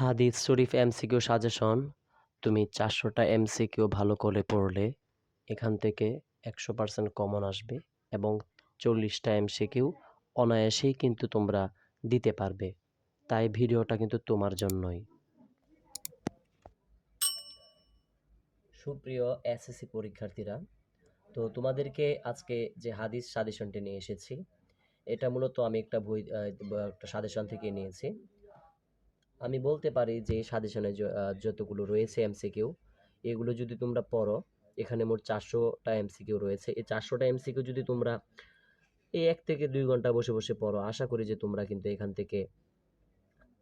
হাদিস শরীফ MCQ suggestion, তুমি চারশোটা MCQ ভালো করে পড়লে এখান থেকে একশো পার্সেন্ট কমন আসবে এবং চল্লিশটা এমসিকিউ অনায়াসেই কিন্তু তোমরা দিতে পারবে। তাই ভিডিওটা কিন্তু তোমার জন্যই। সুপ্রিয় এসএসসি পরীক্ষার্থীরা, তো তোমাদেরকে আজকে যে হাদিস সাজেশনটি নিয়ে এসেছি, এটা মূলত আমি একটা বই একটা সাজেশন থেকে নিয়েছি। আমি বলতে পারি যে সাজেশনে যতগুলো রয়েছে এমসিকিউ এগুলো যদি তোমরা পড়ো, এখানে মোট চারশোটা এমসিকিউ রয়েছে। এই চারশোটা এমসিকিউ যদি তোমরা এই এক থেকে দুই ঘণ্টা বসে বসে পড়ো, আশা করি যে তোমরা কিন্তু এখান থেকে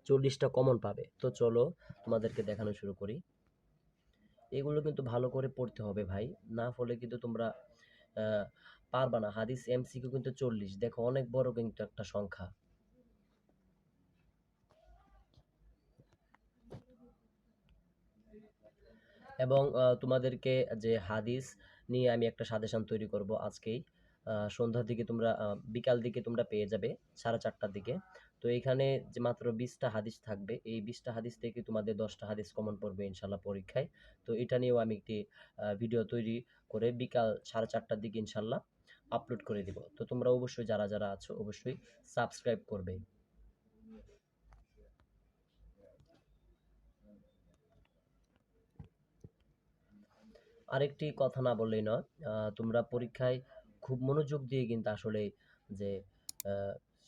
চল্লিশটা কমন পাবে। তো চলো তোমাদেরকে দেখানো শুরু করি। এগুলো কিন্তু ভালো করে পড়তে হবে ভাই। না ফলে কিন্তু তোমরা পারবা না। হাদিস এমসিকিউ কিন্তু চল্লিশ। দেখো অনেক বড় কিন্তু একটা সংখ্যা। এবং তোমাদেরকে যে হাদিস নিয়ে আমি একটা সাজেশন তৈরি করব আজকেই। সন্ধ্যার দিকে তোমরা বিকাল দিকে তোমরা পেয়ে যাবে সাড়ে চারটার দিকে। তো এখানে যে মাত্র বিশটা হাদিস থাকবে, এই বিশটা হাদিস থেকে তোমাদের দশটা হাদিস কমন পড়বে ইনশাল্লাহ পরীক্ষায়। তো এটা নিয়েও আমি একটি ভিডিও তৈরি করে বিকাল সাড়ে চারটার দিকে ইনশাল্লাহ আপলোড করে দিব। তো তোমরা অবশ্যই যারা যারা আছো অবশ্যই সাবস্ক্রাইব করবে। আরেকটি কথা না বললেই নয় তোমরা পরীক্ষায় খুব মনোযোগ দিয়ে কিন্তু আসলে যে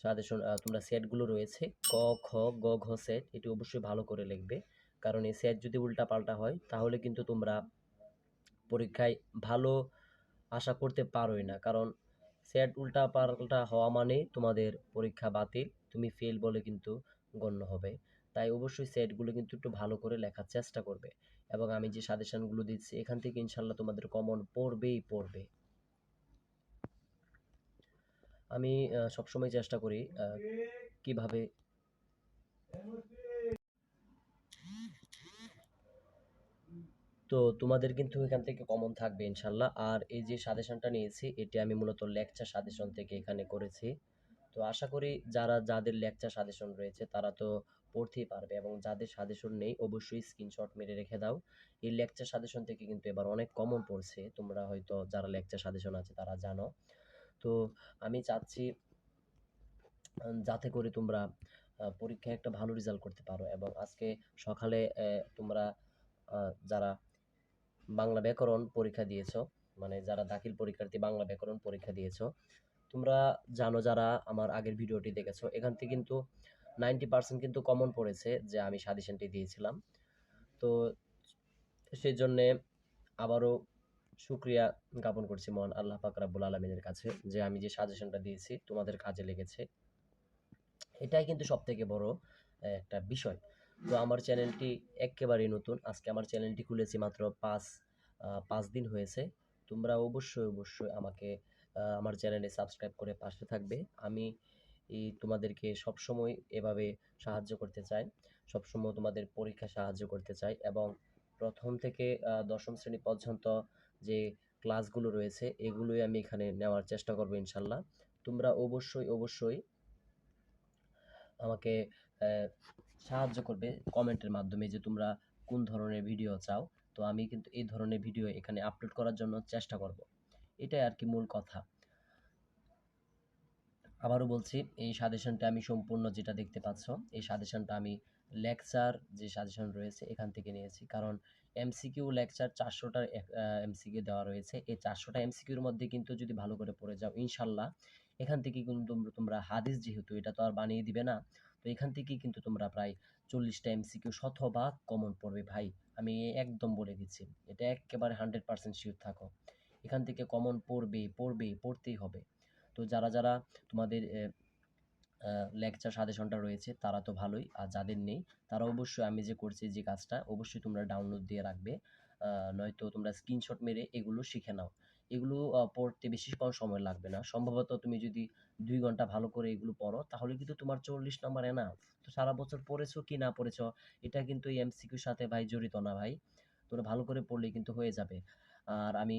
সাজেশন তোমরা সেটগুলো রয়েছে, ক, খ, গ, ঘ সেট এটি অবশ্যই ভালো করে লিখবে। কারণ এই সেট যদি উল্টা পাল্টা হয়, তাহলে কিন্তু তোমরা পরীক্ষায় ভালো আশা করতে পারোই না। কারণ সেট উল্টা পাল্টা হওয়া মানে তোমাদের পরীক্ষা বাতিল, তুমি ফেল বলে কিন্তু গণ্য হবে। তাই অবশ্যই সেটগুলো কিন্তু একটু ভালো করে লেখার চেষ্টা করবে। এবং আমি যে সাজেশনগুলো দিচ্ছি, এখান থেকে ইনশাল্লাহ তোমাদের কমন পড়বেই পড়বে। আমি সবসময় চেষ্টা করি কীভাবে তো তোমাদের কিন্তু এখান থেকে কমন থাকবে ইনশাল্লাহ আর এই যে সাজেশনটা নিয়েছি, এটি আমি মূলত লেকচার সাজেশন থেকে এখানে করেছি। তো আশা করি যারা, যাদের লেকচার সাজেশন রয়েছে, তারা তো পড়তেই পারবে এবং যাদের সাজেশন নেই, অবশ্যই স্ক্রিনশট মেরে রেখে দাও। এই লেকচার সাজেশন থেকে কিন্তু এবার অনেক কমন পড়ছে। তোমরা হয়তো যারা লেকচার সাজেশন আছে তারা জানো। তো আমি চাচ্ছি যাতে করে তোমরা পরীক্ষায় একটা ভালো রেজাল্ট করতে পারো এবং আজকে সকালে তোমরা যারা বাংলা ব্যাকরণ পরীক্ষা দিয়েছ মানে যারা দাখিল পরীক্ষার্থী বাংলা ব্যাকরণ পরীক্ষা দিয়েছ, তোমরা জানো যারা আমার আগের ভিডিওটি দেখেছ, এখান থেকে কিন্তু নাইনটি পার্সেন্ট কিন্তু কমন পড়েছে যে আমি সাজেশনটি দিয়েছিলাম। তো সেই জন্যে আবারও শুক্রিয়া জ্ঞাপন করছি মহান আল্লাহ পাক রাব্বুল আলমিনের কাছে যে আমি যে সাজেশনটা দিয়েছি তোমাদের কাজে লেগেছে। এটাই কিন্তু সব থেকে বড় একটা বিষয়। তো আমার চ্যানেলটি একেবারেই নতুন। আজকে আমার চ্যানেলটি খুলেছি মাত্র পাঁচ পাঁচ দিন হয়েছে। তোমরা অবশ্যই অবশ্যই আমাকে আমার চ্যানেলে সাবস্ক্রাইব করে পাশে থাকবে। আমি তোমাদেরকে সবসময় এভাবে সাহায্য করতে চাই সবসময় তোমাদের পরীক্ষা সাহায্য করতে চাই এবং প্রথম থেকে দশম শ্রেণি পর্যন্ত যে ক্লাসগুলো রয়েছে, এগুলোই আমি এখানে নেওয়ার চেষ্টা করব ইনশাল্লাহ। তোমরা অবশ্যই অবশ্যই আমাকে সাহায্য করবে কমেন্টের মাধ্যমে যে তোমরা কোন ধরনের ভিডিও চাও। তো আমি কিন্তু এই ধরনের ভিডিও এখানে আপলোড করার জন্য চেষ্টা করব। এটাই আর কি মূল কথা। আবারও বলছি, এই সাজেশনটা আমি সম্পূর্ণ যেটা দেখতে পাচ্ছ, এই সাজেশনটা আমি লেকচার যে সাজেশন রয়েছে এখান থেকে নিয়েছি। কারণ এমসিকিউ লেকচার চারশোটা এমসিকিউ দেওয়া রয়েছে। এই চারশোটা এমসিকিউর মধ্যে কিন্তু যদি ভালো করে পড়ে যাও, ইনশাল্লাহ এখান থেকে কিন্তু তোমরা- হাদিস যেহেতু এটা তো আর বানিয়ে দিবে না, তো এখান থেকে কিন্তু তোমরা প্রায় চল্লিশটা এমসিকিউ শতভাগ কমন পড়বে ভাই। আমি একদম বলে দিচ্ছি, এটা একেবারে হান্ড্রেড পার্সেন্ট শিওর থাকো। এখান থেকে কমন পড়বে পড়বে, পড়তেই হবে। তো যারা যারা তোমাদের লেকচার সাজেশনটা রয়েছে, তারা তো ভালোই। আর যাদের নেই, তারা অবশ্যই আমি যে করছি যে কাজটা, অবশ্যই তোমরা ডাউনলোড দিয়ে রাখবে। নয়তো তোমরা স্ক্রিনশট মেরে এগুলো শিখে নাও। এগুলো পড়তে বেশি সময় লাগবে না। সম্ভবত তুমি যদি দুই ঘণ্টা ভালো করে এগুলো পড়ো, তাহলে কিন্তু তোমার চল্লিশ নাম্বার এনাফ তো সারা বছর পড়েছো কি না পড়েছো, এটা কিন্তু এই এমসিকিউর সাথে ভাই জড়িত না ভাই। তোমরা ভালো করে পড়লে কিন্তু হয়ে যাবে। আর আমি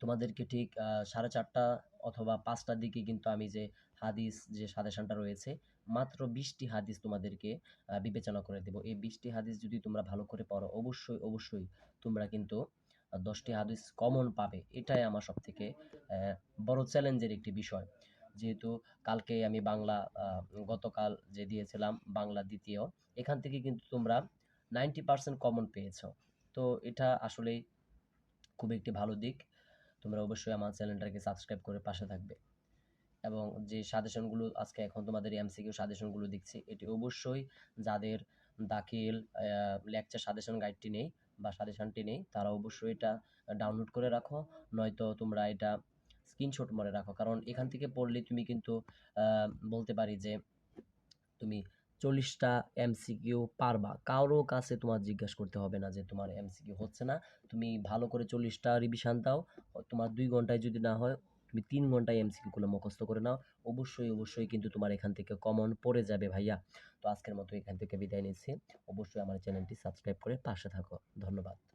তোমাদেরকে ঠিক সাড়ে চারটা অথবা পাঁচটার দিকে কিন্তু আমি যে হাদিস, যে সাজেশনটা রয়েছে, মাত্র বিশটি হাদিস তোমাদেরকে বিবেচনা করে দেব। এই বিশটি হাদিস যদি তোমরা ভালো করে পড়ো, অবশ্যই অবশ্যই তোমরা কিন্তু দশটি হাদিস কমন পাবে। এটাই আমার সব থেকে বড় চ্যালেঞ্জের একটি বিষয়। যেহেতু কালকে আমি বাংলা গতকাল যে দিয়েছিলাম, বাংলা দ্বিতীয়, এখান থেকে কিন্তু তোমরা নাইনটি পার্সেন্ট কমন পেয়েছ। তো এটা আসলেই খুব একটি ভালো দিক। তোমরা অবশ্যই আমার চ্যানেলটাকে সাবস্ক্রাইব করে পাশে থাকবে। এবং যে সাজেশনগুলো আজকে এখন তোমাদের এমসিকিউ সাজেশনগুলো দিচ্ছি এটি অবশ্যই যাদের দাখিল লেকচার সাজেশন গাইডটি নেই বা সাজেশনটি নেই, তারা অবশ্যই এটা ডাউনলোড করে রাখো। নয়তো তোমরা এটা স্ক্রিনশট মনে রাখো। কারণ এখান থেকে পড়লে তুমি কিন্তু বলতে পারি যে তুমি চল্লিশটা এমসিকিউ পারবা। কারও কাছে তোমার জিজ্ঞাসা করতে হবে না যে তোমার এমসিকিউ হচ্ছে না। তুমি ভালো করে চল্লিশটা রিভিশন দাও। তোমার দুই ঘন্টায় যদি না হয়, তুমি তিন ঘন্টায় এমসিকিউগুলো মুখস্থ করে নাও। অবশ্যই অবশ্যই কিন্তু তোমার এখান থেকে কমন পড়ে যাবে ভাইয়া। তো আজকের মতো এখান থেকে বিদায় নিচ্ছি। অবশ্যই আমার চ্যানেলটি সাবস্ক্রাইব করে পাশে থাকো। ধন্যবাদ।